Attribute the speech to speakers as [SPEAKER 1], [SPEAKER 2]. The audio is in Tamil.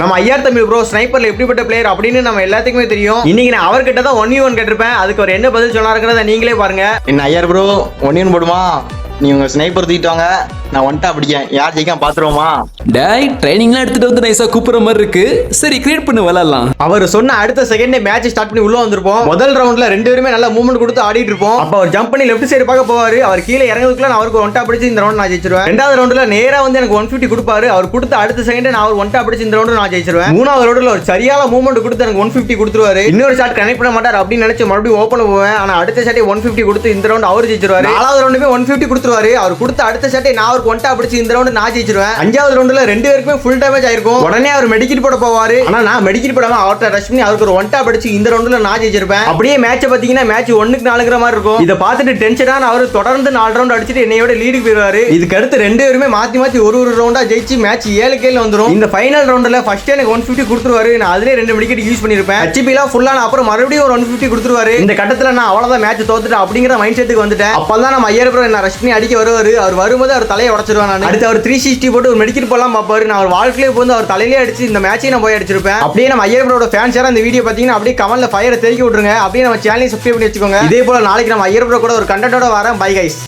[SPEAKER 1] நம்ம ஐயார் தம்பி ப்ரோ ஸ்னைப்பர்ல எப்படிப்பட்ட பிளேயர் அப்படின்னு நம்ம எல்லாத்துக்குமே தெரியும். இன்னைக்கு நான் அவர்கிட்ட தான் ஒன் ஒன் கேட்டிருப்பேன். அதுக்கு அவர் என்ன பதில் சொன்னாருங்கிறத நீங்களே பாருங்க.
[SPEAKER 2] என்ன ஐயார் ப்ரோ ஒன்னியன் போடுமா? நீ உங்க ஸ்னைப்பர் தூக்கிட்டு வாங்க. நான் வந்துட்டு அப்படிக்கேன் யார் ஜெயிக்காம பாத்துருவோமா?
[SPEAKER 3] டேய் ட்ரைனிங்லாம் எடுத்துட்டு வந்து நைஸா கூப்பிடுற மாதிரி இருக்கு. சரி கிரியேட் பண்ணி விளாடலாம்
[SPEAKER 1] அவர் சொன்ன அடுத்த செகண்டே மேட்ச் ஸ்டார்ட் பண்ணி உள்ள வந்திருப்போம். முதல் ரவுண்ட்ல ரெண்டு பேருமே நல்ல மூவ்மெண்ட் கொடுத்து ஆடிட்டு இருப்போம். அப்ப அவர் ஜம்ப் பண்ணி லெஃப்ட் சைடு பார்க்க போவாரு. அவர் கீழே இறங்குறதுக்குள்ள நான் அவருக்கு ஒன் டாப் அடிச்சு இந்த ரவுண்ட் நான் ஜெயிச்சிருவேன். ரெண்டாவது ரவுண்ட்ல நேரா வந்து எனக்கு ஒன் ஃபிஃப்டி கொடுப்பாரு. அவர் கொடுத்த அடுத்த செகண்ட் நான் அவர் ஒன் டாப் அடிச்சு இந்த ரவுண்ட் நான் ஜெயிச்சிருவேன். மூணாவது ரவுண்ட்ல ஒரு சரியான மூவ்மெண்ட் கொடுத்து எனக்கு ஒன் ஃபிஃப்டி கொடுத்துருவாரு. இன்னொரு ஷாட் கனெக்ட் பண்ண மாட்டார் அப்படின்னு நினைச்சு மறுபடியும் ஓப்பன் போவேன். ஆனா அடுத்த ஷாட்டே ஒன் ஃபிஃப்டி கொடுத்து இந்த ரவுண்ட் அவர் ஜெயிச்சிருவாரு. நாலாவது ரவுண்டுமே ஒன் ஃபிஃப்டி கொடுத்துருவாரு. அவர் கொடுத்த அடுத்த சட்டை நான் அவருக்கு ஒன் பிடிச்சி இந்த ரவுண்ட் நான் ஜெயிச்சிருவேன். அஞ்சாவது ரவுண்ட்ல ரெண்டு பேருக்குமே ஃபுல் டேமேஜ் ஆயிருக்கும். உடனே அவர் மெடிக்கெட் போட போவாரு. ஆனா நான் மெடிக்கெட் போடாம அவர்ட்ட ரஷ் பண்ணி அவருக்கு ஒரு ஒன்டா பிடிச்சி இந்த ரவுண்டுல நான் ஜெயிச்சிருப்பேன். அப்படியே மேட்ச் பாத்தீங்கன்னா மேட்ச் ஒண்ணுக்கு நாலுங்கிற மாதிரி இருக்கும். இதை பார்த்துட்டு டென்ஷனான அவர் தொடர்ந்து நாலு ரவுண்ட் அடிச்சுட்டு என்னையோட லீடுக்கு போயிருவாரு இதுக்கு அடுத்து ரெண்டு பேருமே மாத்தி மாத்தி ஒரு ஒரு ரவுண்டா ஜெயிச்சு மேட்ச் ஏழு கேள்வி வந்துடும் இந்த ஃபைனல் ரவுண்டுல ஃபர்ஸ்ட் எனக்கு ஒன் ஃபிஃப்டி கொடுத்துருவாரு. நான் அதுலேயே ரெண்டு மெடிக்கெட் யூஸ் பண்ணிருப்பேன். ஹெச்பிலாம் ஃபுல்லான அப்புறம் மறுபடியும் ஒரு ஒன் ஃபிஃப்டி கொடுத்துருவாரு. இந்த கட்டத்துல நான் அவ்வளவுதான் மேட்ச் தோத்துட்டு அப்படிங்கிற மைண்ட் செட்டுக்கு வந்துட்டேன். அப்பதான் நம்ம ஐயர் ப்ரோ என்ன ரஷ் பண்ணி அடிக்க வருவார். அவர் வரும்போது அவர் தலையை உடச்சிருவேன் நான். அடுத்து அவர் த்ரீ சிக்ஸ்டி போட்டு ஒரு மெடிக்கல் போலாம் பார்ப்பாரு. நான் அவர் வாழ்க்கையிலே வந்து அவர் தலையிலே அடிச்சு இந்த மேட்சையும் நான் போய் அடிச்சிருப்பேன். அப்படியே நம்ம ஐயர் ப்ரோட ஃபேன்ஸ் யாரும் இந்த வீடியோ பார்த்தீங்கன்னா அப்படியே கமலில் ஃபயரை தெரிவிக்க விட்ருங்க அப்படியே நம்ம சேனலையும் சப்ஸ்கிரைப் பண்ணி வச்சுக்கோங்க. இதே போல் நாளைக்கு நம்ம ஐயர் கூட ஒரு கண்டென்ட்டோட வரேன். Bye guys